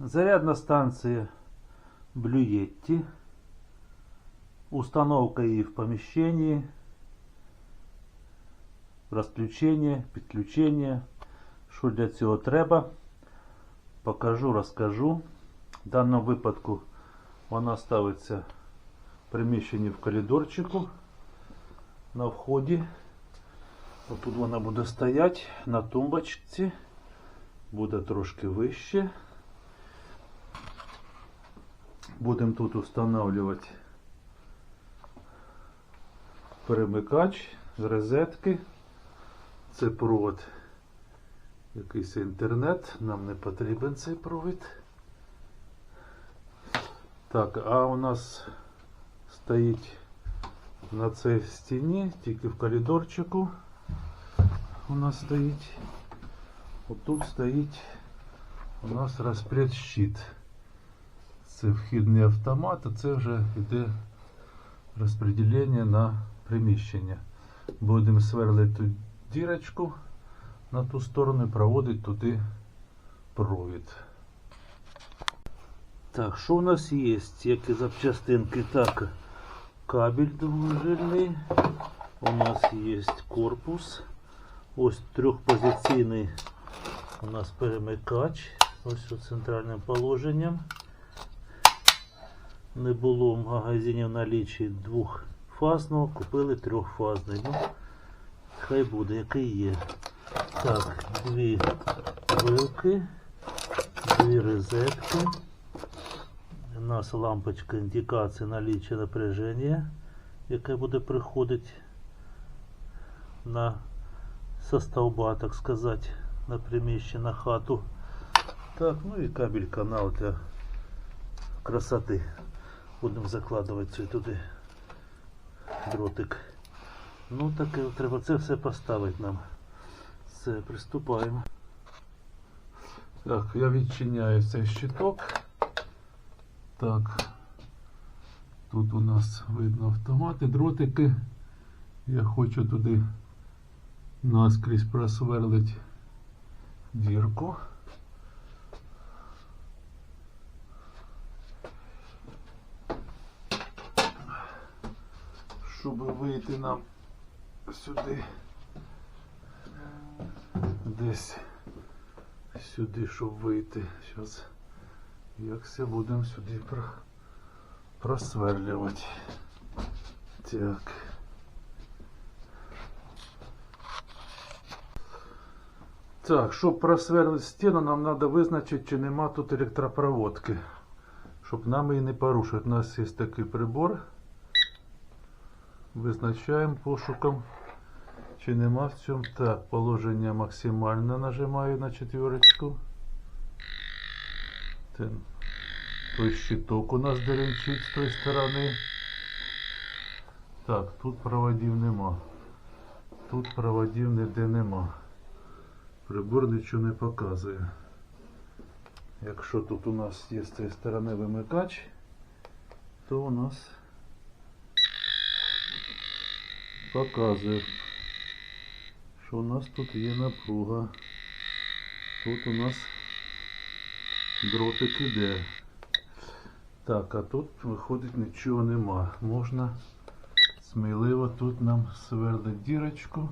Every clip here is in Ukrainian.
Зарядна станция Блюетти. Установка її в помещении. Розключення, підключення. Що для цього треба? Покажу, розкажу. В даному випадку вона ставиться в приміщенні в коридорчику на вході. Отут вона буде стояти на тумбочці. Буде трошки вище. Будемо тут встановлювати перемикач з розетки. Це провод якийсь інтернет. Нам не потрібен цей провід. Так, а у нас стоїть на цій стіні, тільки в коридорчику у нас стоїть. Отут стоїть у нас розпред щит. Це вхідний автомат, а це вже йде розподілення на приміщення. Будемо сверлити тут дірочку на ту сторону і проводити туди провід. Так, що у нас є? Які запчастинки? Так, кабель довгожильний. У нас є корпус. Ось трьохпозиційний у нас перемикач. Ось з центральним положенням. Не було в магазині в налічі двохфазного, купили трьохфазний. Ну, хай буде, який є. Так, дві вилки, дві розетки. У нас лампочка індикації наліччя напряження, яке буде приходити на со так сказати, на приміщення, на хату. Так, ну і кабель канал для красоти. Будемо закладувати цей туди дротик. Ну таке треба це все поставити нам. Все, приступаємо. Так, я відчиняю цей щиток. Так. Тут у нас видно автомати, дротики. Я хочу туди наскрізь просверлити дірку. Щоб вийти нам сюди. Десь сюди, щоб вийти. Зараз як все будемо сюди про... просверлювати. Так. Так, щоб просверлити стіну, нам треба визначити, чи нема тут електропроводки. Щоб нам її не порушити. У нас є такий прибор. Визначаємо пошуком. Чи нема в цьому. Так, положення максимально нажимаю на четверочку. Той щиток у нас деренчить з тої сторони. Так, тут проводів нема. Тут проводів ніде нема. Прибор нічого не показує. Якщо тут у нас є з цієї сторони вимикач, то у нас показує, що у нас тут є напруга. Тут у нас дротик іде. Так, а тут виходить нічого нема. Можна сміливо тут нам сверлить дірочку.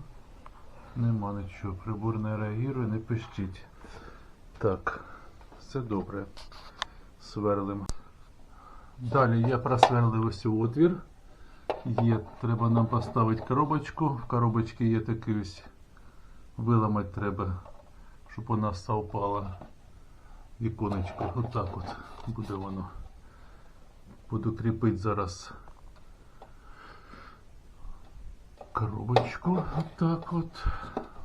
Нема нічого. Прибор не реагує, не пищить. Так, все добре. Сверлимо. Далі я просверлив ось отвір. Є, треба нам поставити коробочку. В коробочці є такий ось виламати треба, щоб вона совпала. Віконечко. Отак от буде воно. Буду кріпити зараз коробочку. Отак от.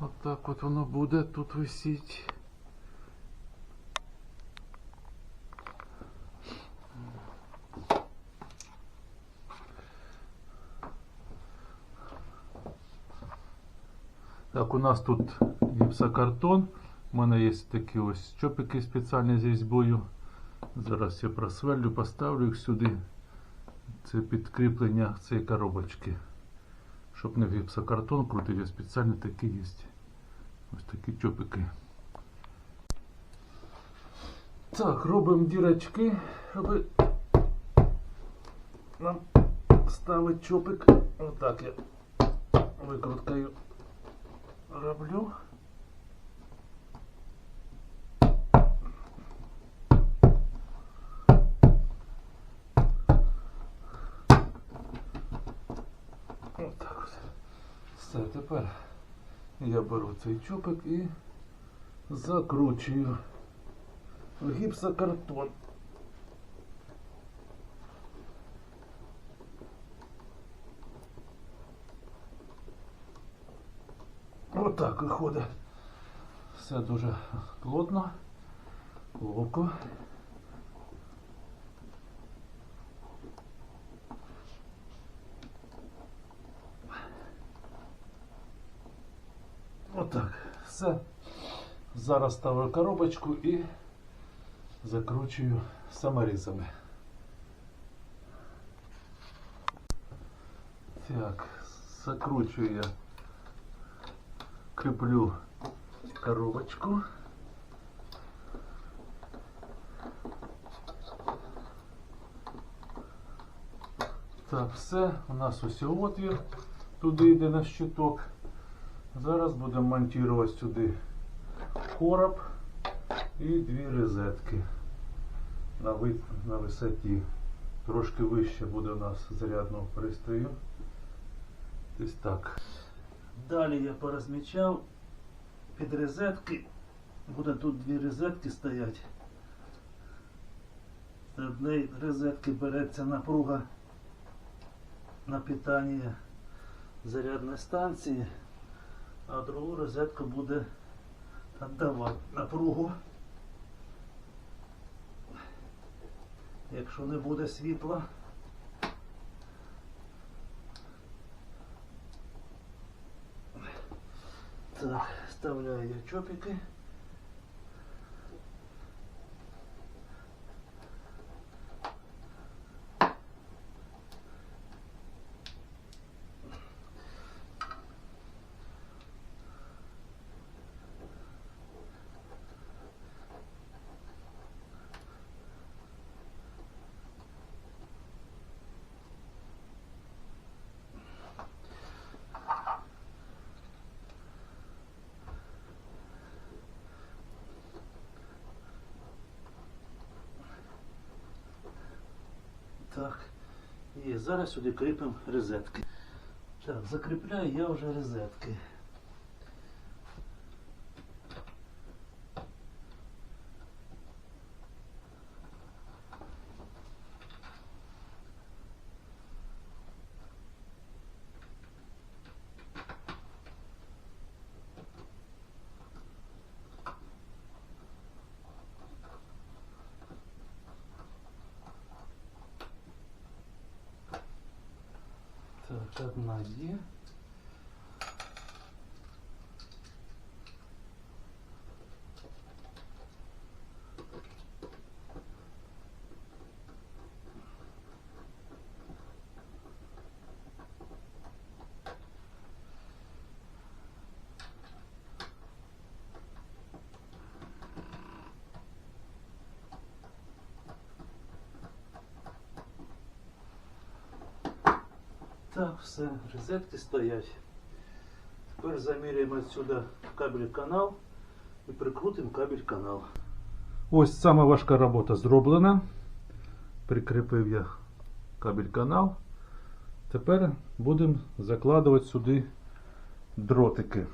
Отак от воно буде тут висіть. Так, у нас тут гіпсокартон. У мене є такі ось чопики спеціальні з різьбою. Зараз я просверлю, поставлю їх сюди. Це підкріплення цієї коробочки. Щоб не в гіпсокартон крутити, спеціально такі є. Ось такі чопики. Так, робимо дірочки, щоб нам ставить чопик. Отак я викруткою роблю. Отак от. Все, тепер я беру цей чопик і закручую в гіпсокартон. Отак виходить. Все дуже плотно, ловко. Отак. Все. Зараз ставлю коробочку і закручую саморізами. Так, закручую я, кріплю коробочку. Так, все, у нас ось отвір, туди йде на щиток. Зараз будемо монтувати сюди короб і дві розетки на, на висоті. Трошки вище буде у нас зарядного пристрою. Десь так. Далі я порозмічав під розетки. Буде тут дві розетки стоять. З однієї розетки береться напруга на питання зарядної станції, а другу розетку буде віддавати напругу. Якщо не буде світла, так, вставляю чопики. Так. І зараз сюди кріпимо розетки. Так, закріпляю я вже розетки. Так, все, розетки стоять. Тепер заміряємо відсюди кабель канал і прикрутимо кабель канал. Ось сама важка робота зроблена. Прикріпив я кабель канал. Тепер будемо закладувати сюди дротики.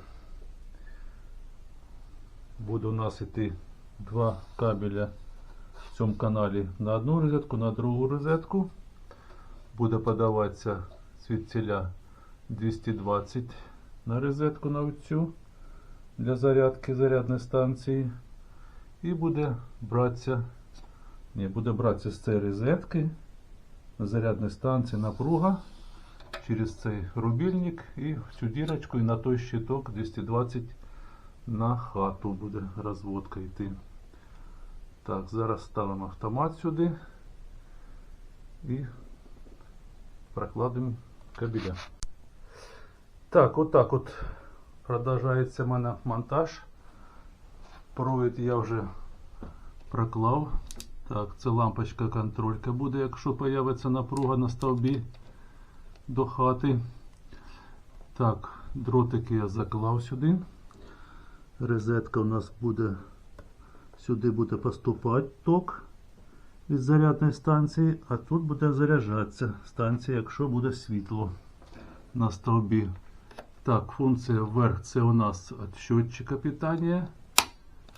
Буде у нас йти два кабеля в цьому каналі на одну розетку, на другу розетку. Буде подаватися звідціля 220 на розетку на оцю для зарядки зарядної станції. І буде братися, ні, буде братися з цієї розетки на зарядної станції напруга через цей рубільник і в цю дірочку і на той щиток 220 на хату буде розводка йти. Так, зараз ставимо автомат сюди і прокладемо кабеля. Так, отак от продовжується в мене монтаж. Провід я вже проклав. Так, це лампочка контролька буде, якщо появиться напруга на стовбі до хати. Так, дротики я заклав сюди. Розетка у нас буде сюди буде поступати ток від зарядної станції, а тут буде заряджатися станція, якщо буде світло на стовбі. Так, функція вверх це у нас від счетчика питання.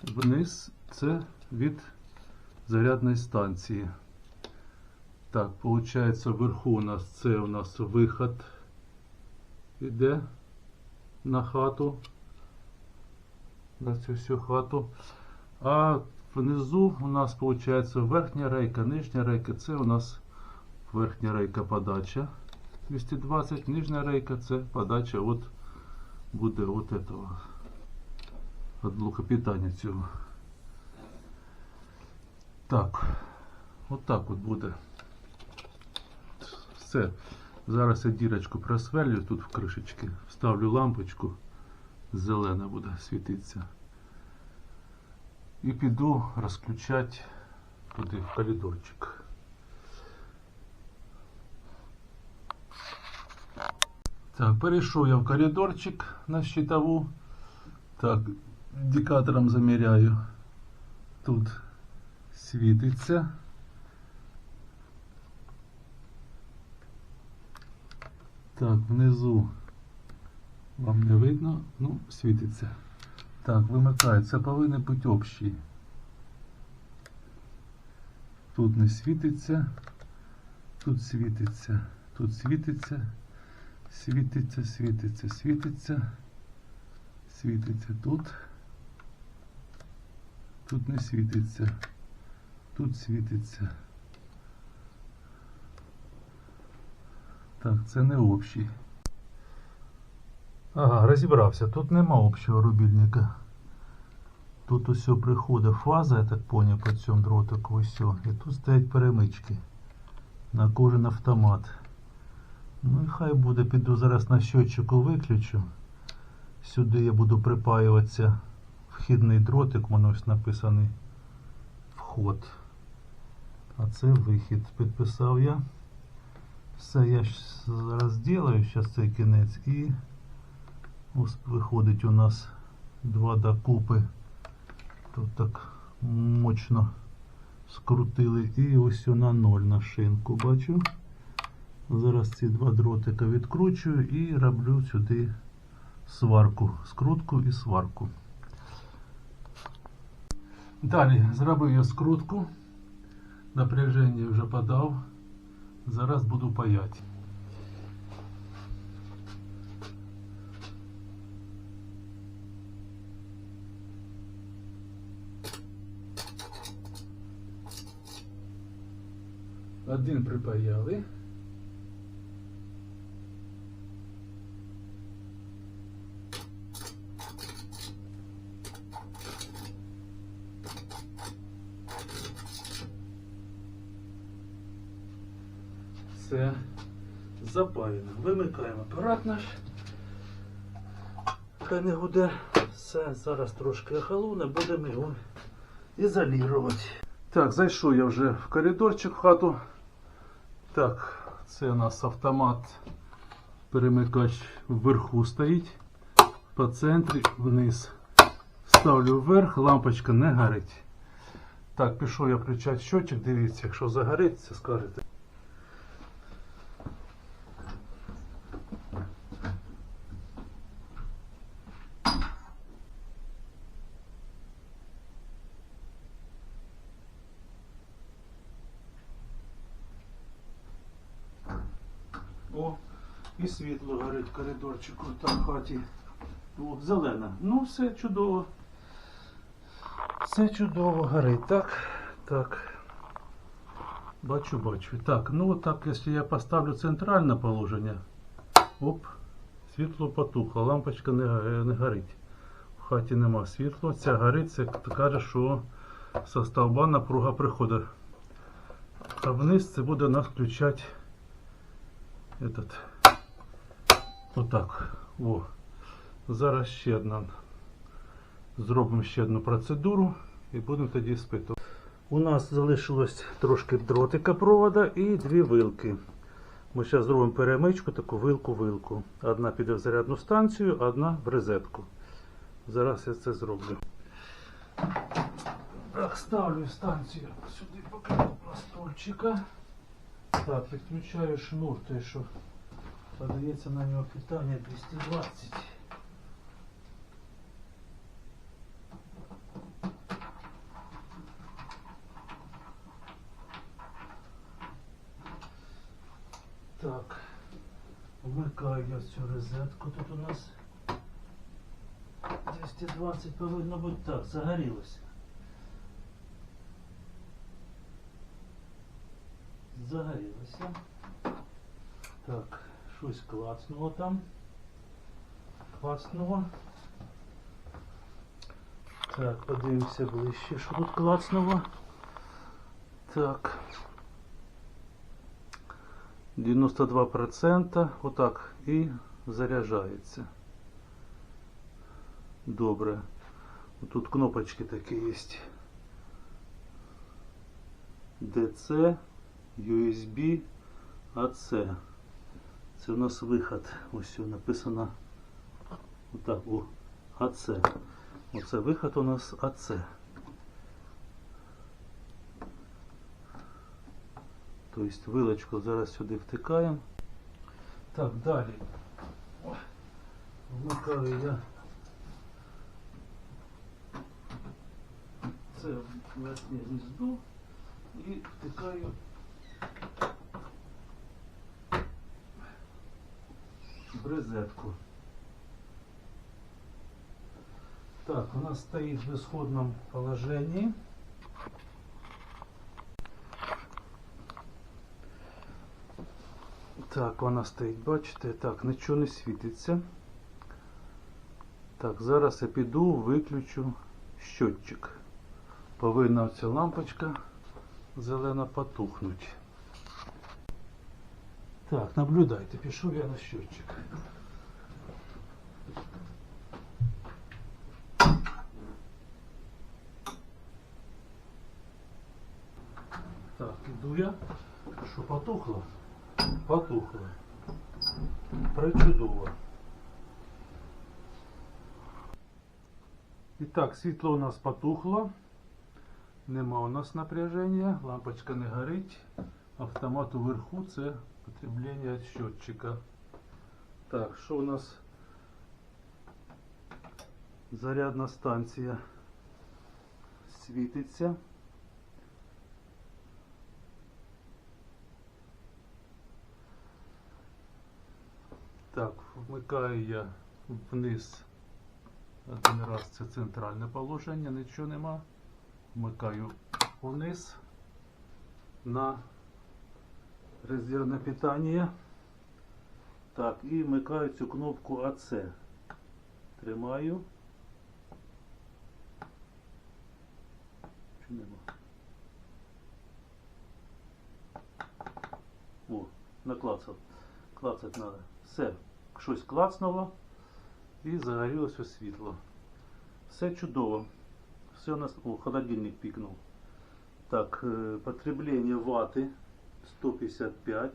Вниз це від зарядної станції. Так, виходить, вверху у нас це у нас виход іде на хату. На цю всю хату. А внизу у нас виходить верхня рейка, нижня рейка це у нас верхня рейка подача. 220, нижня рейка це подача от буде от этого от блока питання цього. Так, от так от буде. Все. Зараз я дірочку просверлю тут в кришечки, вставлю лампочку, зелена буде світитися. І піду розключати туди в коридорчик. Так, перейшов я в коридорчик на щитову. Так, індикатором заміряю. Тут світиться. Так, внизу вам не видно, ну, світиться. Так, вимикаю. Це повинен бути общий. Тут не світиться, тут світиться, тут світиться, світиться, світиться, світиться, світиться тут. Тут не світиться, тут світиться. Так, це не общий. Ага, розібрався. Тут нема общого рубільника. Тут усе приходить фаза, я так поняв, по цьому дротику усе. І тут стоять перемички на кожен автомат. Ну і хай буде, піду зараз на щотчику виключу. Сюди я буду припаюватися вхідний дротик, воно ось написаний вход. А це вихід. Підписав я. Все, я зараз зроблю, зараз цей кінець і ось виходить у нас два докупи. Тут так мощно скрутили і ось на ноль на шинку бачу. Зараз ці два дротика відкручую і роблю сюди сварку, скрутку і сварку. Далі зробив я скрутку. Напряження вже подав. Зараз буду паяти. Один припаяли. Все запаяно. Вимикаємо апарат наш. Хай не гуде. Все, зараз трошки охолоне, будемо його ізолірувати. Так, зайшов я вже в коридорчик в хату. Так, це у нас автомат. Перемикач вверху стоїть. По центрі вниз. Ставлю вверх, лампочка не горить. Так, пішов я включати щотчик, дивіться, якщо загориться, скажете. О, і світло горить в коридорчику там в хаті. О, зелена. Ну, все чудово. Все чудово горить. Так, так. Бачу, бачу. Так, ну так, якщо я поставлю центральне положення. Оп, світло потухло, лампочка не, не горить. В хаті нема світла. Ця горить, це каже, що со стовба напруга приходить. А вниз це буде нас включати этот. Отак. О. Зараз ще одна. Зробимо ще одну процедуру і будемо тоді спитувати. У нас залишилось трошки дротика провода і дві вилки. Ми зараз зробимо перемичку, таку вилку-вилку. Одна піде в зарядну станцію, одна в розетку. Зараз я це зроблю. Так, ставлю станцію сюди поки на стольчика. Так, підключаю шнур, той, що подається на нього питання 220. Так, вмикаю я цю розетку. Тут у нас 220 повинно бути так, загорілося. Загорілося. Так, щось клацнуло там. Клацнуло. Так, подивимося ближче, що тут клацнуло. Так. 92%. Отак. І заряджається. Добре. Тут кнопочки такі є. DC, USB, AC. Це у нас виход. Ось все написано. Отак, о, AC. Оце виход у нас AC. Тобто вилочку зараз сюди втикаємо. Так, далі. Вмикаю я. Це верхнє гніздо і втикаю в розетку. Так, у нас стоит в исходном положении. Так, вона стоїть, бачите, так, нічого не світиться. Так, зараз я піду, виключу щотчик. Повинна ця лампочка зелена потухнути. Так, наблюдайте, пішов я на щотчик. Так, іду я. Що потухло? Потухло. Причудово. І так, світло у нас потухло. Нема у нас напряження, лампочка не горить. Автомат уверху це потреблення від счетчика. Так, що у нас? Зарядна станція світиться. Так, вмикаю я вниз. Один раз це центральне положення, нічого нема. Вмикаю вниз на резервне питання. Так, і вмикаю цю кнопку АЦ. Тримаю. Чи нема? О, наклацав. Клацать треба. Все, щось клацнуло і загорілося світло. Все чудово. Все у нас... О, холодильник пікнув. Так, е, потреблення вати 155.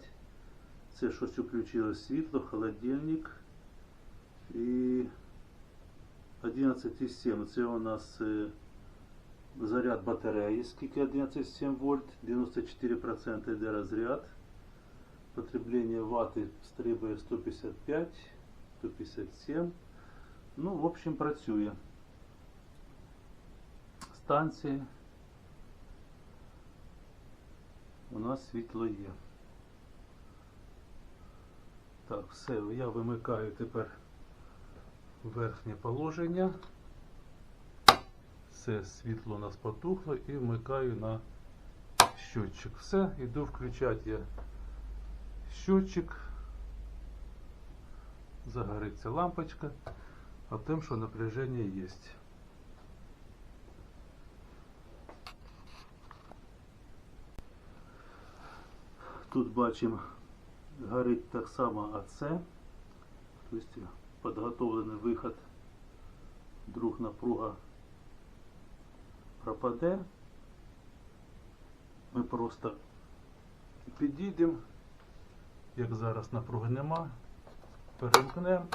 Це щось включило світло, холодильник. І 11,7. Це у нас е, заряд батареї, скільки 11,7 вольт, 94% йде розряд. Потребление ваты стрибує 155, 157. Ну, в общем, працює. Станції. У нас світло є. Так, все, я вимикаю тепер верхнє положення. Все, світло у нас потухло і вмикаю на щотчик. Все, іду включати я счетчик, загорится лампочка, а тем, что напряжение есть. Тут бачимо, горить так само АЦ, тобто підготовлений виход, друг напруга пропаде, ми просто підійдемо, як зараз напруги нема, перемкнемо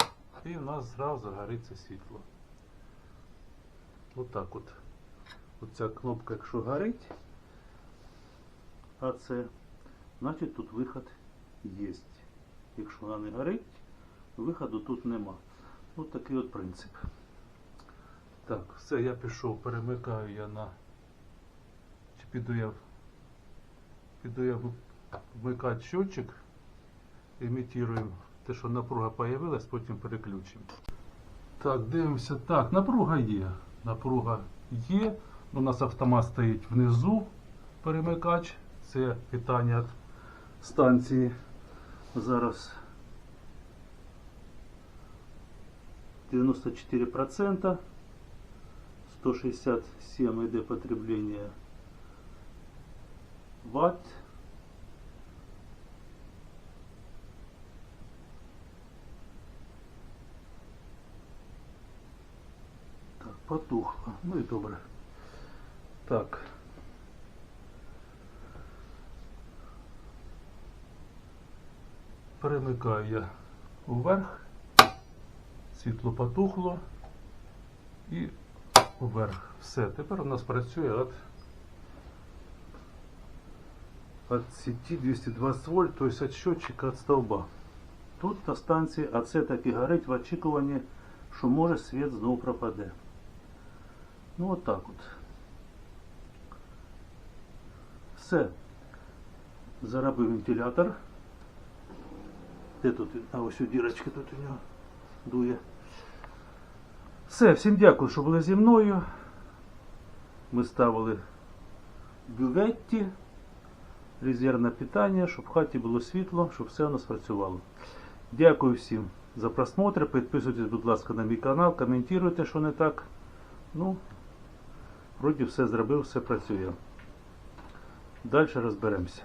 і в нас зразу загориться світло. Отак от. Оця кнопка, якщо горить, а це, значить тут виход є. Якщо вона не горить, виходу тут нема. Ось такий от принцип. Так, все, я пішов, перемикаю я на. Чи піду я. Піду я вмикати щотчик, імітуємо те, що напруга появилась, потім переключимо. Так, дивимося. Так, напруга є. Напруга є. У нас автомат стоїть внизу, перемикач. Це питання станції. Зараз 94%. 167 йде потреблення ватт. Так, потухло. Ну і добре. Так. Перемикаю я вверх. Світло потухло. І вверх. Все. Тепер у нас працює от, от сеті 220 вольт, тобто від счетчика від стовба. Тут на станції, а це так і горить в очікуванні, що може світ знову пропаде. Ну от так от. Все. Заробив вентилятор. Де тут? А ось у дірочки тут у нього дує. Все, всім дякую, що були зі мною. Ми ставили бюветті, резервне питання, щоб в хаті було світло, щоб все у нас працювало. Дякую всім за просмотр. Підписуйтесь, будь ласка, на мій канал, коментуйте, що не так. Ну, вроді все зробив, все працює. Далі розберемося.